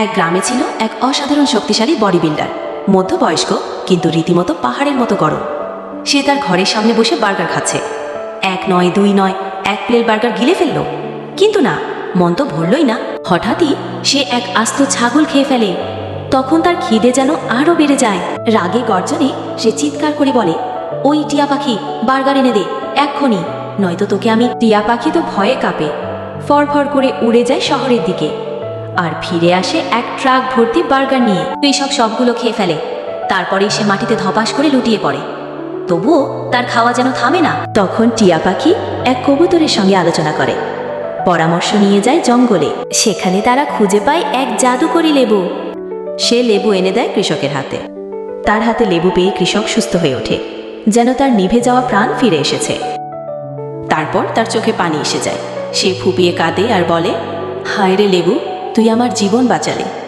এক গ্রামে ছিল এক অসাধারণ শক্তিশালী বডি বিল্ডার মধ্যবয়স্ক, কিন্তু রীতিমতো পাহাড়ের মতো গরম। সে তার ঘরের সামনে বসে বার্গার খাচ্ছে। এক নয়, দুই নয়, এক প্লেট বার্গার গিলে ফেলল। কিন্তু না, মন তো ভরলই না। হঠাৎই সে এক আস্ত ছাগল খেয়ে ফেলে। তখন তার খিদে যেন আরও বেড়ে যায়। রাগে গর্জনে সে চিৎকার করে বলে, ওই টিয়া পাখি, বার্গার এনে দে, এক্ষুনি। নয়তো তোকে আমি টিয়া পাখি তো ভয়ে কাঁপে। ফরফর করে উড়ে যায় শহরের দিকে। আর ফিরে আসে এক ট্রাক ভর্তি বার্গার নিয়ে। কৃষক সবগুলো খেয়ে ফেলে। তারপরেই সে মাটিতে ধপাস করে লুটিয়ে পড়ে। তবুও তার খাওয়া যেন থামে না। তখন টিয়া পাখি এক কবুতরের সঙ্গে আলোচনা করে। পরামর্শ নিয়ে যায় জঙ্গলে। সেখানে তারা খুঁজে পায় এক জাদুকরি লেবু। সে লেবু এনে দেয় কৃষকের হাতে। তার হাতে লেবু পেয়ে কৃষক সুস্থ হয়ে ওঠে। যেন তার নিভে যাওয়া প্রাণ ফিরে এসেছে। তারপর তার চোখে পানি এসে যায়। সে ফুপিয়ে কাঁদে আর বলে, হায় রে লেবু তুই আমার জীবন বাঁচালে।